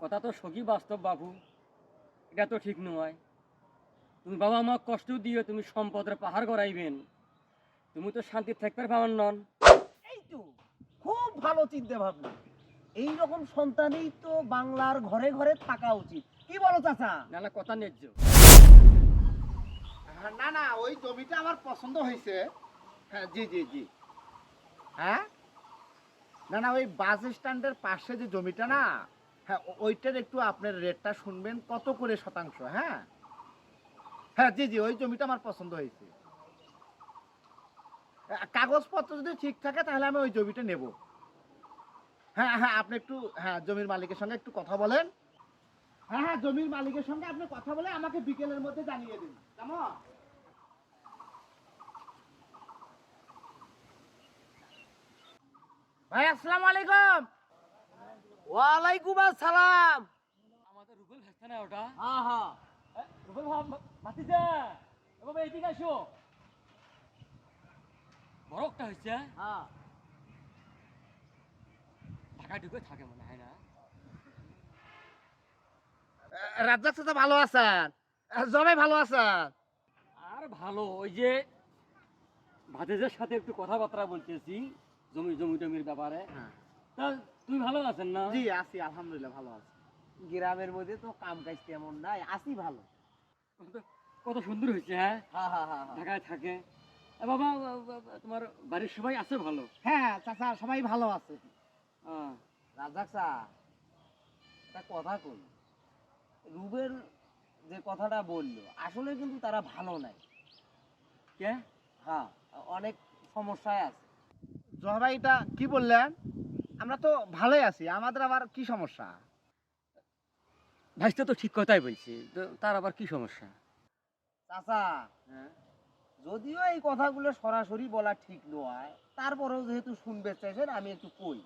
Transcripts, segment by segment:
কথা তো সখী বাস্তব বাবু। এটা তো ঠিক নয়। তুমি বাবা আমাকে কষ্ট দিয়ে তুমি সম্পদের পাহাড় করাইবেন তুমি তো শান্তি থাকতে পারবেন নন। এই তো খুব ভালো চিন্তা ভাবনা। এই রকম সন্তানই তো বাংলার ঘরে ঘরে থাকা উচিত। কি বলো চাচা? না না কথা ন্যায্য। হ্যাঁ, না না ওই জমিটা আমার পছন্দ হয়েছে। হ্যাঁ জি জি জি। হ্যাঁ? না না ওই বাস স্ট্যান্ডের পাশে যে জমিটা না হ্যাঁ ওইটার একটু আপনার রেটটা শুনবেন, কত করে শতাংশ হ্যাঁ? হ্যাঁ জি জি, ওই জমিটা আমার পছন্দ হয়েছে। কাগজপত্র যদি ঠিক থাকে, তাহলে আমি ওই জমিটা নেব। হ্যাঁ হ্যাঁ আপনি একটু হ্যাঁ জমির মালিকের সঙ্গে একটু কথা বলেন। হ্যাঁ হ্যাঁ জমির মালিকের সঙ্গে আপনি কথা বলে আমাকে বিকেলের মধ্যে জানিয়ে দিন, কেমন? ভাই, আসসালামু আলাইকুম। ওয়ালাইকুম আসসালাম। আমাদের রুবেল না ওটা? হ্যাঁ হ্যাঁ। রুবেল এদিকে আসো। বরকটা হচ্ছে হ্যাঁ? ঢাকা ঢুকে থাকে মনে হয় না। রাজ্জাক ভালো আছেন? জমে ভালো আছেন? আর ভালো ওই যে ভাতেজের সাথে একটু কথাবার্তা বলতেছি জমি জমি টমির ব্যাপারে। হ্যাঁ। তা তুমি ভালো আছেন না? জি আছি আলহামদুলিল্লাহ ভালো আছি। গ্রামের মধ্যে তো কাম কাজ তেমন নাই আসি ভালো। কত- সুন্দর হয়েছে হ্যাঁ? হ্যাঁ হ্যাঁ হ্যাঁ ঢাকায় থাকে। বাবা তোমার বাড়ির সবাই আছে ভালো? হ্যাঁ চাচা সবাই ভালো আছে। রাজাক স্যার একটা কথা কই? রুবের যে কথাটা বলল আসলে কিন্তু তারা ভালো নাই। কে? হ্যাঁ অনেক সমস্যায় আছে। জহভাই কি বললেন? আমরা তো ভালোই আছি আমাদের আবার কি সমস্যা? ভাইসটা তো ঠিক কথাই বলছি তার আবার কি সমস্যা? চাচা হ্যাঁ? যদিও এই কথাগুলো সরাসরি বলা ঠিক নয় তারপরেও যেহেতু শুনবে চাইছেন আমি একটু কই।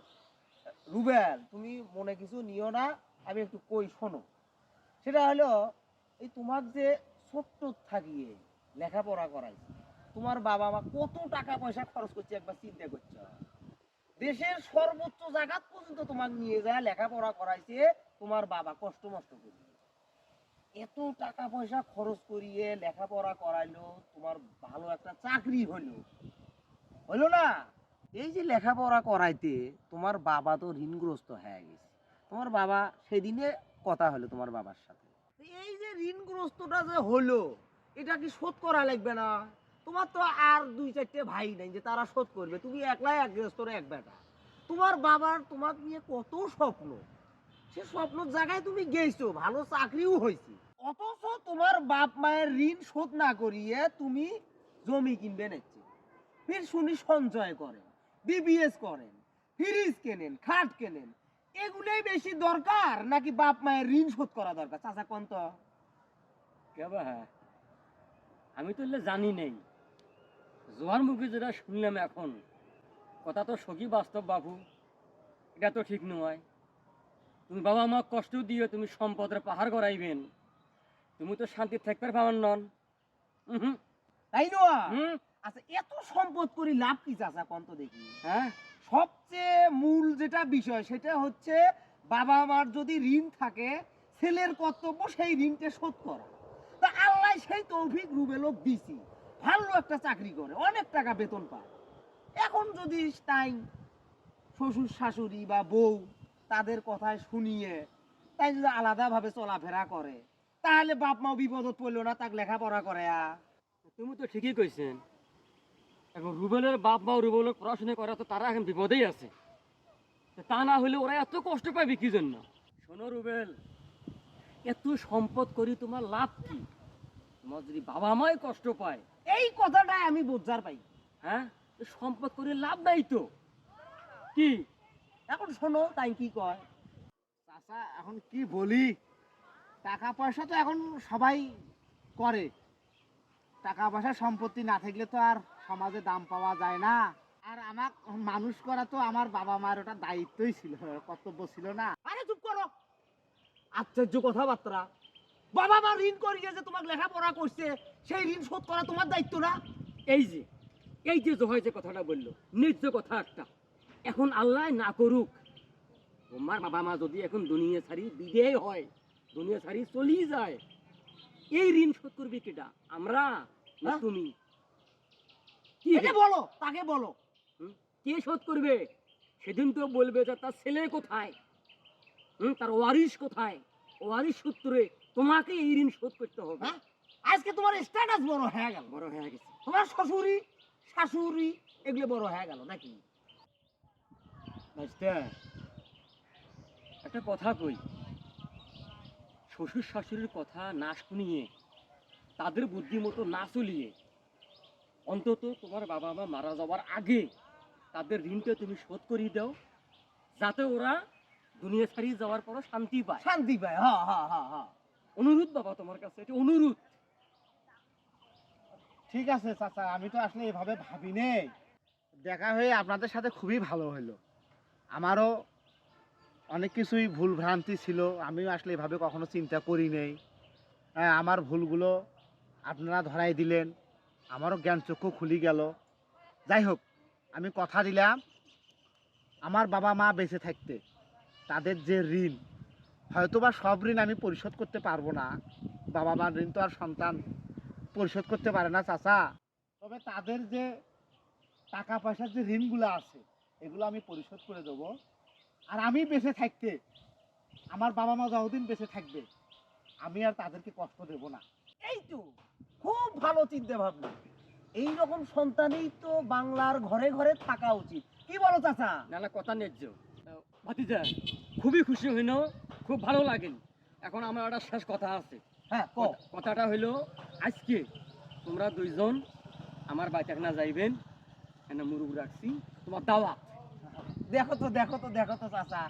রুবেল তুমি মনে কিছু নিও না আমি একটু কই শোনো। সেটা হলো এই তোমার যে ছোট্ট থাকিয়ে লেখাপড়া করাইছে তোমার বাবা মা কত টাকা পয়সা খরচ করছে একবার চিন্তা করছ? দেশের সর্বোচ্চ জায়গা পর্যন্ত তোমাকে নিয়ে যায়, লেখাপড়া করাইছে, তোমার বাবা কষ্ট মষ্ট করে এত টাকা পয়সা খরচ করিয়ে লেখাপড়া করাইলো, তোমার ভালো একটা চাকরি হলো হলো না? এই যে লেখাপড়া করাইতে তোমার বাবা তো ঋণগ্রস্ত হয়ে গেছে। তোমার বাবা সেদিনে কথা হলো তোমার বাবার সাথে। এই যে ঋণগ্রস্তটা যে হলো এটা কি শোধ করা লাগবে না? তোমার তো আর দুই চারটে ভাই নাই যে তারা শোধ করবে। তুমি একলাই একগ্রস্তর এক বেটা। তোমার বাবার, তোমার নিয়ে কত স্বপ্ন। সে স্বপ্নর জায়গায় তুমি গেছো ভালো চাকরিও হয়েছে অথচ তোমার বাপ মায়ের ঋণ শোধ না করিয়ে তুমি জমি কিনবে নিচ্ছে। ফির শুনি সঞ্চয় করেন বিবিএস করেন, ফ্রিজ কেনেন, খাট কেনেন। এগুলোই বেশি দরকার নাকি বাপ মায়ের ঋণ শোধ করা দরকার? চাচা কোন তো? কে বা হ্যাঁ? আমি তো জানি নেই। জোয়ার মুখে যেটা শুনলাম এখন কথা তো সখী বাস্তব বাবু এটা তো ঠিক নয়। তুমি বাবা আমাকে কষ্ট দিয়ে তুমি সম্পদের পাহাড় করাইবেন তুমি তো শান্তি থাকতে পারবেন নন। তাই নয়? আচ্ছা এত সম্পদ করি লাভ কি চাচা কোন তো দেখি। হ্যাঁ? সবচেয়ে মূল যেটা বিষয় সেটা হচ্ছে বাবা মার যদি ঋণ থাকে ছেলের কর্তব্য সেই ঋণটা শোধ করা। তা আল্লাহ সেই তৌফিক রুবেলক দিছি। ভালো একটা চাকরি করে অনেক টাকা বেতন পায়। এখন যদি তাই শ্বশুর শাশুড়ি বা বউ তাদের কথায় শুনিয়ে তাই যদি আলাদাভাবে চলাফেরা করে তাহলে বাপ মাও বিপদত পড়ল না তাকে লেখাপড়া করে তুমি তো ঠিকই কইছেন। এখন রুবেলের বাপ মা রুবেলের পড়াশোনা করা তো তারা এখন বিপদেই আছে। তা তা না হলে ওরা এত কষ্ট পাবে কি জন্য? শোনো রুবেল এত সম্পদ করি তোমার লাভ কি? তোমার যদি বাবা মাই কষ্ট পায় এই কথাটাই আমি বোঝার পাই। হ্যাঁ? সম্পদ করে লাভ নাই তো। কি? এখন শোনো, তাই কি কয়? চাচা, এখন কি বলি? টাকা পয়সা তো এখন সবাই করে। টাকা পয়সা, সম্পত্তি না থাকলে তো আর সমাজে দাম পাওয়া যায় না। আর আমার মানুষ করা তো আমার বাবা মার ওটা দায়িত্বই ছিল, কর্তব্য ছিল না। আরে চুপ করো। আশ্চর্য কথাবার্তা। বাবা মা ঋণ করিয়ে যে তোমাকে লেখাপড়া করছে সেই ঋণ শোধ করা তোমার দায়িত্ব না? এই যে এই যে জহাই যে কথাটা বলল নিজ কথা একটা এখন আল্লাহ না করুক তোমার বাবা মা যদি এখন দুনিয়া ছাড়ি বিদেয় হয় দুনিয়া ছাড়ি চলি যায় এই ঋণ শোধ করবে কেটা আমরা না হ্যাঁ? তুমি? বলো তাকে বলো। কে শোধ করবে? সেদিন তো বলবে যে তার ছেলে কোথায়? হুম? তার ওয়ারিশ কোথায়? ওয়ারিশ সূত্রে তোমাকে এই ঋণ শোধ করতে হবে। হ্যাঁ? আজকে তোমার স্ট্যাটাস বড় হয়ে গেল। বড় হয়ে গেছে। তোমার শ্বশুরি শাশুড়ি এগুলো বড় হয়ে গেল নাকি? একটা কথা কই। শ্বশুর শাশুড়ির কথা না শুনিয়ে তাদের বুদ্ধি মতো না চলিয়ে অন্তত তোমার বাবা মা মারা যাওয়ার আগে তাদের ঋণটা তুমি শোধ করিয়ে দাও যাতে ওরা দুনিয়া ছাড়িয়ে যাওয়ার পরও শান্তি পায়। শান্তি পায় হ্যাঁ হ্যাঁ হ্যাঁ হ্যাঁ। অনুরোধ বাবা তোমার কাছে, এটা অনুরোধ। ঠিক আছে চাচা, আমি তো আসলে এভাবে ভাবি নেই। দেখা হয়ে আপনাদের সাথে খুবই ভালো হলো। আমারও অনেক কিছুই ভুল ভ্রান্তি ছিল, আমিও আসলে এভাবে কখনো চিন্তা করি নেই। হ্যাঁ আমার ভুলগুলো আপনারা ধরাই দিলেন, আমারও জ্ঞান চক্ষু খুলি গেল। যাই হোক, আমি কথা দিলাম, আমার বাবা মা বেঁচে থাকতে, তাদের যে ঋণ হয়তোবা সব ঋণ আমি পরিশোধ করতে পারব না। বাবা মার ঋণ তো আর সন্তান পরিশোধ করতে পারে না চাচা। তবে তাদের যে টাকা পয়সার যে ঋণগুলো আছে এগুলো আমি পরিশোধ করে দেবো। আর আমি বেঁচে থাকতে আমার বাবা মা যতদিন বেঁচে থাকবে আমি আর তাদেরকে কষ্ট দেব না। এই তো খুব ভালো চিন্তা ভাবনা এই রকম সন্তানই তো বাংলার ঘরে ঘরে থাকা উচিত। কি বলো চাচা? না না কথা ন্যায্য। ভাতিজা খুবই খুশি হইল। খুব ভালো লাগেন। এখন আমার একটা শেষ কথা আছে। হ্যাঁ কো কথাটা হইল আজকে তোমরা দুইজন আমার বাচ্চা না যাইবেন এনে মুরুগ রাখছি তোমার দাওয়াত। দেখো তো দেখো তো দেখো তো চাচা।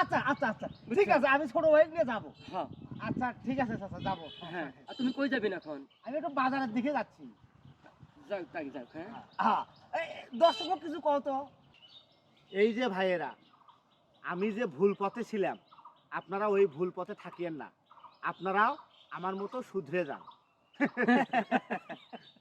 আচ্ছা আচ্ছা আচ্ছা। ঠিক আছে আমি ছোট ভাই নিয়ে যাব। হ্যাঁ। আচ্ছা ঠিক আছে চাচা যাব। হ্যাঁ। আর তুমি কই যাবেন এখন? আমি একটু বাজারের দিকে যাচ্ছি। যাক যাক যাক হ্যাঁ। হ্যাঁ এই, দর্শক কিছু কও তো? এই যে ভাইয়েরা আমি যে ভুল পথে ছিলাম আপনারা ওই ভুল পথে থাকিয়েন না। আপনারাও আমার মতো শুধরে যান।